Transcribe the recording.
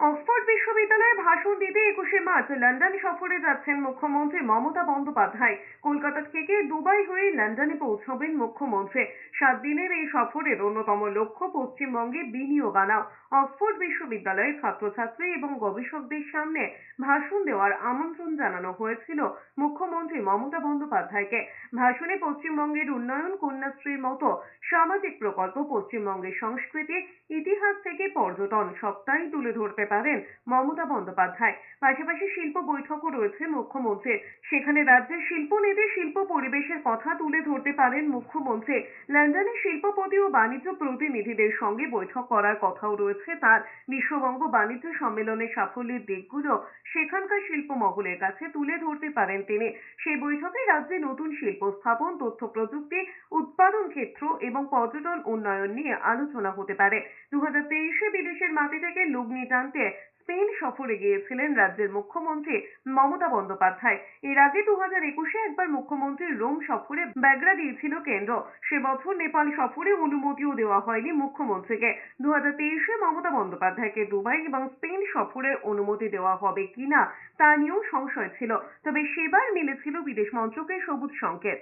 Oxford বিশ্ববিদ্যালয়ে ভাষণ দিতে একুশে মার্চ লন্ডন সফরে যাচ্ছেন মুখ্যমন্ত্রী মমতা বন্দ্যোপাধ্যায়। কলকাতা থেকে দুবাই হয়ে লন্ডনে পৌঁছবেন মুখ্যমন্ত্রী। সাত দিনের এই সফরের অন্যতম লক্ষ্য পশ্চিমবঙ্গে বিনিয়োগ আনা। অক্সফোর্ড বিশ্ববিদ্যালয়ের ছাত্রছাত্রী এবং গবেষকদের সামনে ভাষণ দেওয়ার আমন্ত্রণ জানানো হয়েছিল মুখ্যমন্ত্রী মমতা বন্দ্যোপাধ্যায়কে। ভাষণে পশ্চিমবঙ্গের উন্নয়ন, কন্যাশ্রীর মতো সামাজিক প্রকল্প পশ্চিমবঙ্গের সংস্কৃতি, ইতিহাস থেকে পর্যটন সবটাই তুলে ধরতে পারেন। মমতা বন্দ্যোপাধ্যায়। পাশাপাশি শিল্প বৈঠকও রয়েছে মুখ্যমন্ত্রীর। সেখানে রাজ্যের শিল্পনীতি, শিল্প পরিবেশের কথা তুলে ধরতে পারেন মুখ্যমন্ত্রী। লন্ডনে শিল্পপতি ও বাণিজ্য প্রতিনিধিদের সঙ্গে বৈঠক করার কথাও রয়েছে তার। বিশ্ববঙ্গ বাণিজ্য সম্মেলনের সাফল্যের দিকগুলো সেখানকার শিল্প মহলের কাছে তুলে ধরতে পারেন তিনি। সেই বৈঠকে রাজ্যে নতুন শিল্প স্থাপন, তথ্য প্রযুক্তি, উৎপাদন ক্ষেত্র এবং পর্যটন উন্নয়ন নিয়ে আলোচনা হতে পারে। দু হাজার তেইশে বিদেশের মাটি থেকে লগ্নি টানতে স্পেন সফরে গিয়েছিলেন রাজ্যের মুখ্যমন্ত্রী মমতা বন্দ্যোপাধ্যায়। এর আগে দু হাজার একুশে একবার মুখ্যমন্ত্রীর রোম সফরে ব্যাগরা দিয়েছিল কেন্দ্র। সে বছর নেপাল সফরে অনুমতিও দেওয়া হয়নি মুখ্যমন্ত্রীকে। দু হাজার তেইশে মমতা বন্দ্যোপাধ্যায়কে দুবাই এবং স্পেন সফরের অনুমতি দেওয়া হবে কিনা তা নিয়েও সংশয় ছিল। তবে সেবার মিলেছিল বিদেশ মন্ত্রকের সবুজ সংকেত।